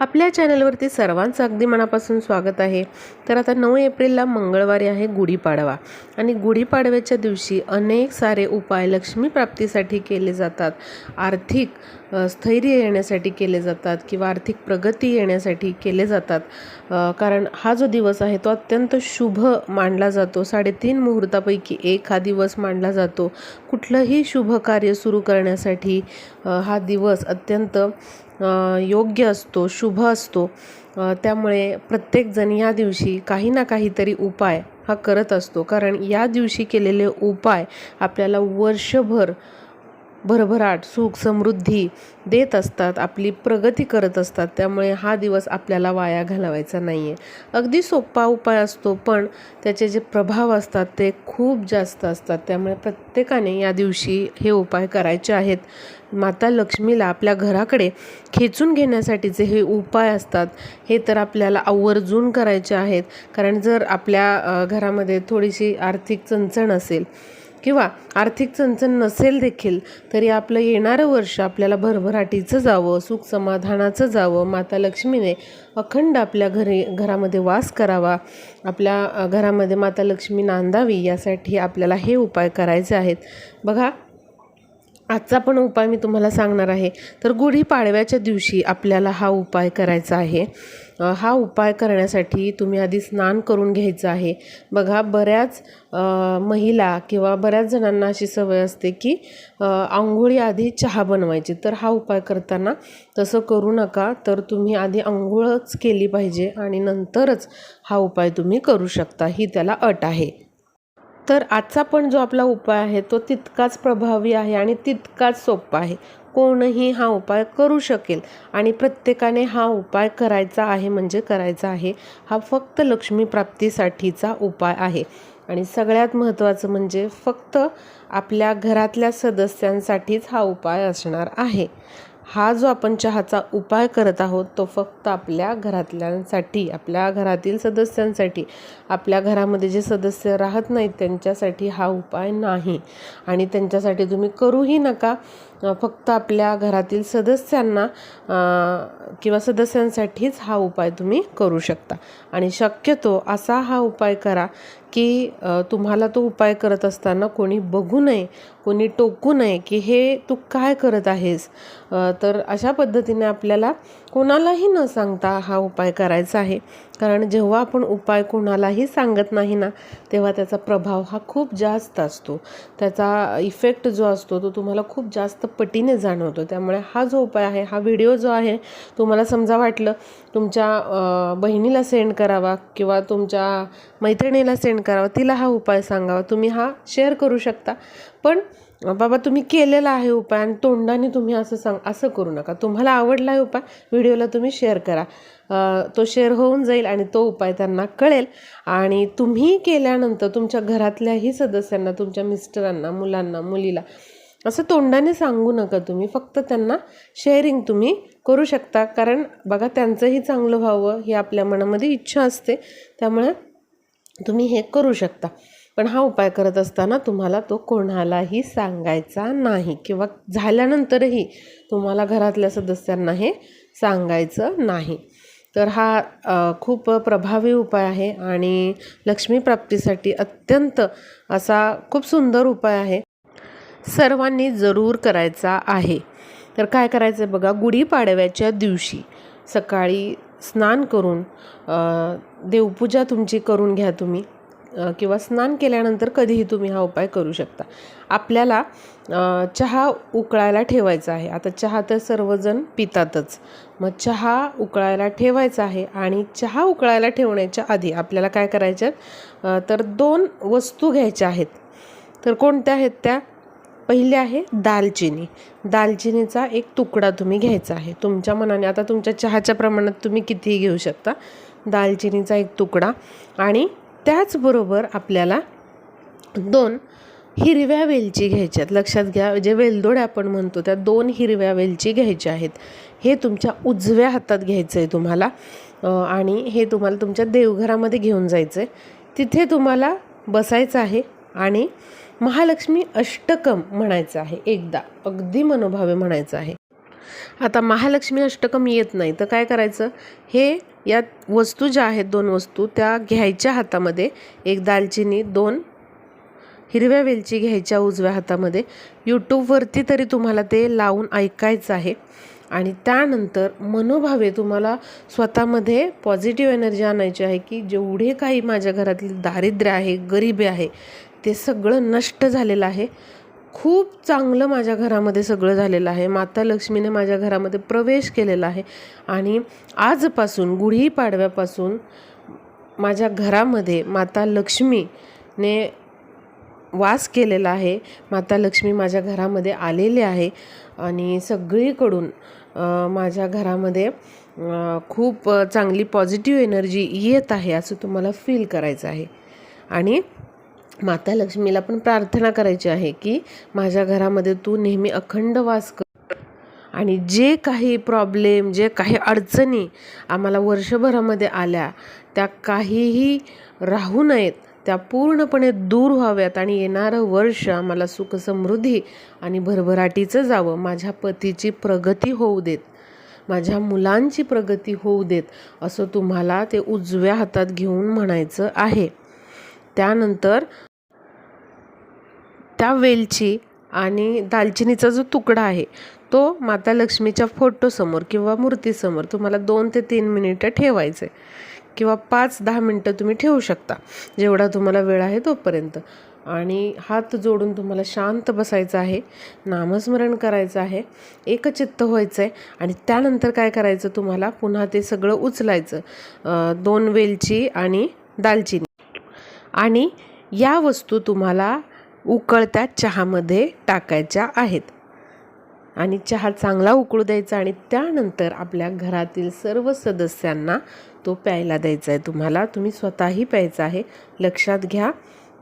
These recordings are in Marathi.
आपल्या चॅनलवरती सर्वांचं अगदी मनापासून स्वागत आहे. तर आता नऊ एप्रिलला मंगळवारी आहे गुढीपाडवा. आणि गुढीपाडव्याच्या दिवशी अनेक सारे उपाय लक्ष्मी प्राप्तीसाठी केले जातात. आर्थिक स्थैर्य येण्यासाठी केले जातात किंवा आर्थिक प्रगती येण्यासाठी केले जातात. कारण हा जो दिवस आहे तो अत्यंत शुभ मानला जातो. साडेतीन मुहूर्तापैकी एक हा दिवस मानला जातो. कुठलंही शुभ कार्य सुरू करण्यासाठी हा दिवस अत्यंत योग्य असतो शुभ असतो. त्यामुळे प्रत्येकजण या दिवशी काही ना काहीतरी उपाय हा करत असतो. कारण या दिवशी केलेले उपाय आपल्याला वर्षभर भरभराट सुख समृद्धी देत असतात आपली प्रगती करत असतात. त्यामुळे हा दिवस आपल्याला वाया घालवायचा नाही आहे अगदी सोपा उपाय असतो पण त्याचे जे प्रभाव असतात ते खूप जास्त असतात. त्यामुळे प्रत्येकाने या दिवशी हे उपाय करायचे आहेत. माता लक्ष्मीला आपल्या घराकडे खेचून घेण्यासाठीचे हे उपाय असतात हे तर आपल्याला आवर्जून करायचे आहेत. कारण जर आपल्या घरामध्ये थोडीशी आर्थिक चणचण असेल किंवा आर्थिक चणचण नसेल देखील तरी आपलं येणारं वर्ष आपल्याला भरभराटीचं जावं सुख समाधानाचं जावं. माता लक्ष्मीने अखंड आपल्या घरी घरामध्ये वास करावा. आपल्या घरामध्ये माता लक्ष्मी नांदावी यासाठी आपल्याला हे उपाय करायचे आहेत. बघा आजचा पण उपाय मी तुम्हाला सांगणार आहे. तर गुढीपाडव्याच्या दिवशी आपल्याला हा उपाय करायचा आहे. हा उपाय करण्यासाठी तुम्ही आधी स्नान करून घ्यायचं आहे. बघा बऱ्याच महिला किंवा बऱ्याच जणांना अशी सवय असते की आंघोळी आधी चहा बनवायची. तर हा उपाय करताना तसं करू नका. तर तुम्ही आधी आंघोळच केली पाहिजे आणि नंतरच हा उपाय तुम्ही करू शकता. ही त्याला अट आहे. तर आजचा पण जो आपला उपाय आहे तो तितकाच प्रभावी आहे आणि तितकाच सोपा आहे. कोणही हा उपाय करू शकेल आणि प्रत्येकाने हा उपाय करायचा आहे म्हणजे करायचा आहे. हा फक्त लक्ष्मी प्राप्तीसाठीचा उपाय आहे. आणि सगळ्यात महत्त्वाचं म्हणजे फक्त आपल्या घरातल्या सदस्यांसाठीच हा उपाय असणार आहे. हा जो आपण चहाचा उपाय करत आहोत तो फक्त आपल्या घरातल्यांसाठी आपल्या घरातील सदस्यांसाठी आपल्या घरामध्ये जे सदस्य राहत नाहीत त्यांच्यासाठी हा उपाय नाही. आणि त्यांच्यासाठी तुम्ही करूही नका. फक्त आपल्या घरातील सदस्यांना किंवा सदस्यांसाठीच हा उपाय तुम्ही करू शकता. आणि शक्यतो असा हा उपाय करा की तुम्हाला तो उपाय करत असताना कोणी बघू नये कोणी टोकू नये की हे तू काय करत आहेस. तर अशा पद्धतीने आपल्याला कोणालाही न सांगता हा उपाय करायचा आहे. कारण जेव्हा आपण उपाय कोणालाही सांगत नाही ना तेव्हा त्याचा प्रभाव हा खूप जास्त असतो. त्याचा इफेक्ट जो असतो तो तुम्हाला खूप जास्त पटीने जाणवतो. त्यामुळे हा जो उपाय आहे हा व्हिडिओ जो आहे तुम्हाला समजा वाटलं तुमच्या बहिणीला सेंड करावा किंवा तुमच्या मैत्रिणीला सेंड करावा तिला हा उपाय सांगावा तुम्ही हा शेअर करू शकता. पण बाबा तुम्ही केलेला आहे उपाय आणि तोंडाने तुम्ही असं सांग असं करू नका. तुम्हाला आवडला आहे उपाय व्हिडिओला तुम्ही शेअर करा. तो शेअर होऊन जाईल आणि तो उपाय त्यांना कळेल. आणि तुम्ही केल्यानंतर तुमच्या घरातल्याही सदस्यांना तुमच्या मिस्टरांना मुलांना मुलीला असं तोंडाने सांगू नका तुम्ही. फक्त त्यांना शेअरिंग तुम्ही करू शकता. कारण बघा त्यांचंही चांगलं व्हावं ही आपल्या मनामध्ये इच्छा असते. त्यामुळे तुम्ही हे करू शकता. पण हा उपाय करत असताना तुम्हाला तो कोणालाही सांगायचा नाही किंवा झाल्यानंतरही तुम्हाला घरातल्या सदस्यांना हे सांगायचं नाही. तर हा खूप प्रभावी उपाय आहे आणि लक्ष्मी प्राप्तीसाठी अत्यंत असा खूप सुंदर उपाय आहे. सर्वांनी जरूर करायचा आहे. तर काय करायचं आहे बघा गुढीपाडव्याच्या दिवशी सकाळी स्नान करून देवपूजा तुमची करून घ्या तुम्ही. किंवा स्नान केल्यानंतर कधीही तुम्ही हा उपाय करू शकता. आपल्याला चहा उकळायला ठेवायचा आहे. आता चहा तर सर्वजण पितातच. मग चहा उकळायला ठेवायचा आहे आणि चहा उकळायला ठेवण्याच्या आधी आपल्याला काय करायच्या? तर दोन वस्तू घ्यायच्या आहेत. तर कोणत्या आहेत त्या? पहिली आहे दालचिनी. दालचिनीचा एक तुकडा तुम्ही घ्यायचा आहे. तुमच्या मनाने आता तुमच्या चहाच्या प्रमाणात तुम्ही कितीही घेऊ शकता. दालचिनीचा एक तुकडा आणि त्याचबरोबर आपल्याला दोन हिरव्या वेलची घ्यायच्यात लक्षात घ्या जे वेलदोडे आपण म्हणतो त्या दोन हिरव्या वेलची घ्यायच्या आहेत. हे तुमच्या उजव्या हातात घ्यायचं आहे तुम्हाला आणि हे तुम्हाला तुमच्या देवघरामध्ये घेऊन जायचं आहे तिथे तुम्हाला बसायचं आहे आणि महालक्ष्मी अष्टकम म्हणायचं आहे. एकदा अगदी मनोभावे म्हणायचं आहे. आता महालक्ष्मी अष्टकम येत नाही तर काय करायचं? हे या वस्तू ज्या आहेत दोन वस्तू त्या घ्यायच्या हातामध्ये एक दालचिनी दोन हिरव्या वेलची घ्यायच्या उजव्या हातामध्ये. यूट्यूबवरती तरी तुम्हाला ते लावून ऐकायचं आहे. आणि त्यानंतर मनोभावे तुम्हाला स्वतःमध्ये पॉझिटिव्ह एनर्जी आणायची आहे की जेवढे काही माझ्या घरातील दारिद्र्य आहे गरिबी आहे ते सगळं नष्ट झालेलं आहे. खूप चांगलं माझ्या घरामध्ये सगळं झालेलं आहे. माता लक्ष्मीने माझ्या घरामध्ये प्रवेश केलेला आहे. आणि आजपासून गुढीपाडव्यापासून माझ्या घरामध्ये माता लक्ष्मीने वास केलेला आहे. माता लक्ष्मी माझ्या घरामध्ये आलेले आहे. आणि सगळीकडून माझ्या घरामध्ये खूप चांगली पॉझिटिव्ह एनर्जी येत आहे असं तुम्हाला फील करायचं आहे. आणि माता लक्ष्मीला पण प्रार्थना करायची आहे की माझ्या घरामध्ये तू नेहमी अखंड वास कर. आणि जे काही प्रॉब्लेम जे काही अडचणी आम्हाला वर्षभरामध्ये आल्या त्या काहीही राहू नयेत त्या पूर्णपणे दूर व्हाव्यात आणि येणारं वर्ष आम्हाला सुख समृद्धी आणि भरभराटीचं जावं. माझ्या पतीची प्रगती होऊ देत. माझ्या मुलांची प्रगती होऊ देत असं तुम्हाला ते उजव्या हातात घेऊन म्हणायचं आहे. त्यानंतर त्या वेलची आणि दालचिनीचा जो तुकडा आहे तो माता लक्ष्मीच्या फोटोसमोर किंवा मूर्तीसमोर तुम्हाला दोन ते तीन मिनिटं ठेवायचे किंवा पाच दहा मिनटं तुम्ही ठेवू शकता जेवढा तुम्हाला वेळ आहे तोपर्यंत. आणि हात जोडून तुम्हाला शांत बसायचं आहे नामस्मरण करायचं आहे एकचित्त व्हायचं आहे आणि त्यानंतर काय करायचं तुम्हाला? पुन्हा ते सगळं उचलायचं दोन वेलची आणि दालचिनी. आणि या वस्तू तुम्हाला उकळत्या चहामध्ये टाकायच्या आहेत. आणि चहा चांगला उकळू द्यायचा आणि त्यानंतर आपल्या घरातील सर्व सदस्यांना तो प्यायला द्यायचा आहे तुम्हाला. तुम्ही स्वतःही प्यायचा आहे. लक्षात घ्या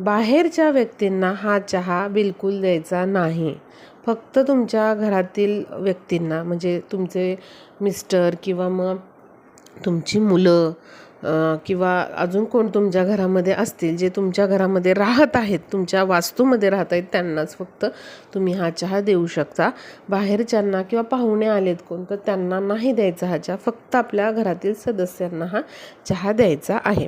बाहेरच्या व्यक्तींना हा चहा बिलकुल द्यायचा नाही. फक्त तुमच्या घरातील व्यक्तींना म्हणजे तुमचे मिस्टर किंवा मग तुमची मुलं किंवा अजून कोण तुमच्या घरामध्ये असतील जे तुमच्या घरामध्ये राहत आहेत तुमच्या वास्तूमध्ये राहत आहेत त्यांनाच फक्त तुम्ही हा चहा देऊ शकता. बाहेरच्यांना किंवा पाहुणे आलेत कोण तर त्यांना नाही द्यायचा हा चहा फक्त आपल्या घरातील सदस्यांना हा चहा द्यायचा आहे.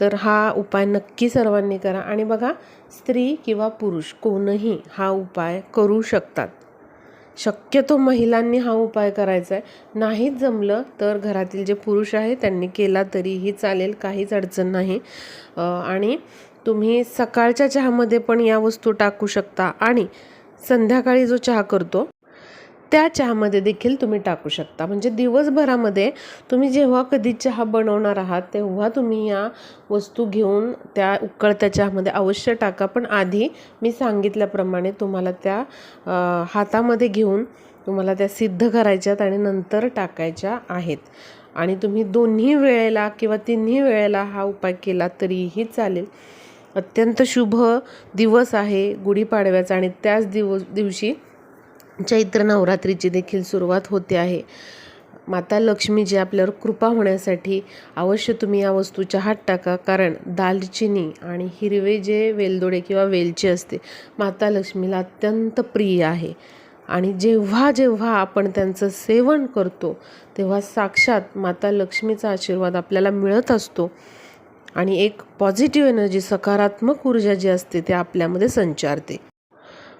तर हा उपाय नक्की सर्वांनी करा. आणि बघा स्त्री किंवा पुरुष कोणही हा उपाय करू शकतात. शक्यतो महिलांनी हा उपाय करायचा आहे नाहीच जमलं तर घरातील जे पुरुष आहे त्यांनी केला तरीही चालेल काहीच अडचण नाही. आणि तुम्ही सकाळच्या चहामध्ये पण या वस्तू टाकू शकता. आणि संध्याकाळी जो चहा करतो त्या चहामध्ये देखील तुम्ही टाकू शकता. म्हणजे दिवसभरामध्ये तुम्ही जेव्हा कधी चहा बनवणार आहात तेव्हा तुम्ही या वस्तू घेऊन त्या उकळत्या चहामध्ये अवश्य टाका. पण आधी मी सांगितल्याप्रमाणे तुम्हाला त्या हातामध्ये घेऊन तुम्हाला त्या सिद्ध करायच्यात आणि नंतर टाकायच्या आहेत. आणि तुम्ही दोन्ही वेळेला किंवा तिन्ही वेळेला हा उपाय केला तरीही चालेल. अत्यंत शुभ दिवस आहे गुढीपाडव्याचा आणि त्याच दिवस दिवशी चैत्र नवरात्रीची देखील सुरुवात होते आहे. माता लक्ष्मीची आपल्यावर कृपा होण्यासाठी अवश्य तुम्ही या वस्तू चहात टाका. कारण दालचिनी आणि हिरवे जे वेलदोडे किंवा वेलची असते माता लक्ष्मीला अत्यंत प्रिय आहे. आणि जेव्हा जेव्हा आपण त्यांचं सेवन करतो तेव्हा साक्षात माता लक्ष्मीचा आशीर्वाद आपल्याला मिळत असतो. आणि एक पॉझिटिव्ह एनर्जी सकारात्मक ऊर्जा जी असते ते आपल्यामध्ये संचारते.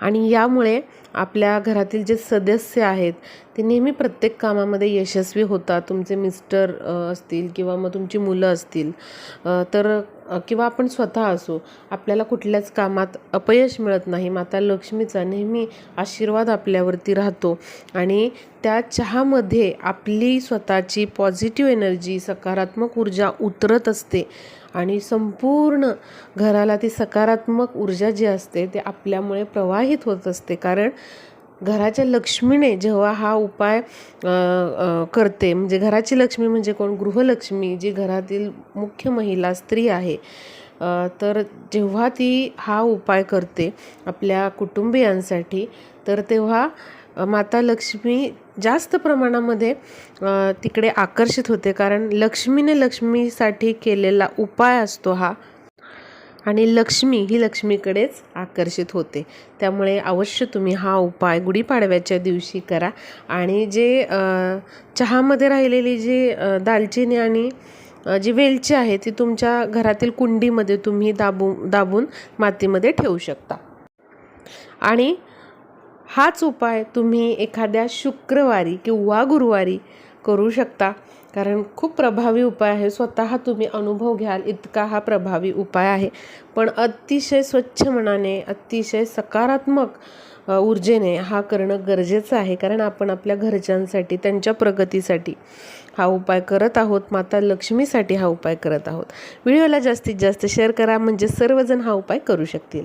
आणि यामुळे आपल्या घरातील जे सदस्य आहेत ते नेहमी प्रत्येक कामामध्ये यशस्वी होतात. तुमचे मिस्टर असतील किंवा मग तुमची मुलं असतील तर किंवा आपण स्वतः असो आपल्याला कुठल्याच कामात अपयश मिळत नाही. माता लक्ष्मीचा नेहमी आशीर्वाद आपल्यावरती राहतो आणि त्या चहामध्ये आपली स्वतःची पॉझिटिव्ह एनर्जी सकारात्मक ऊर्जा उतरत असते आणि संपूर्ण घराला ती सकारात्मक ऊर्जा जी असते ते आपल्यामुळे प्रवाहित होत असते. कारण घराच्या लक्ष्मीने जेव्हा हा उपाय करते म्हणजे घराची लक्ष्मी म्हणजे कोण? गृहलक्ष्मी जी घरातील मुख्य महिला स्त्री आहे. तर जेव्हा ती हा उपाय करते आपल्या कुटुंबियांसाठी तर तेव्हा माता लक्ष्मी जास्त प्रमाणामध्ये तिकडे आकर्षित होते. कारण लक्ष्मीने लक्ष्मीसाठी केलेला उपाय असतो हा. आणि लक्ष्मी ही लक्ष्मीकडेच आकर्षित होते. त्यामुळे अवश्य तुम्ही हा उपाय गुढीपाडव्याच्या दिवशी करा. आणि जे चहामध्ये राहिलेली जी दालचिनी आणि जी वेलची आहे ती तुमच्या घरातील कुंडीमध्ये तुम्ही दाबू दाबून मातीमध्ये ठेवू शकता. आणि हाच उपाय तुम्ही एखाद्या शुक्रवारी किंवा गुरुवारी करू शकता. कारण खूप प्रभावी उपाय आहे. स्वतः तुम्ही अनुभव घ्याल इतका हा प्रभावी उपाय आहे. पण अतिशय स्वच्छ मनाने अतिशय सकारात्मक ऊर्जेने हा करणं गरजेचं आहे. कारण आपण आपल्या घरच्यांसाठी त्यांच्या प्रगतीसाठी हा उपाय करत आहोत. माता लक्ष्मीसाठी हा उपाय करत आहोत. व्हिडिओला जास्तीत जास्त शेअर करा. म्हणजे सर्वजण हा उपाय करू शकतील.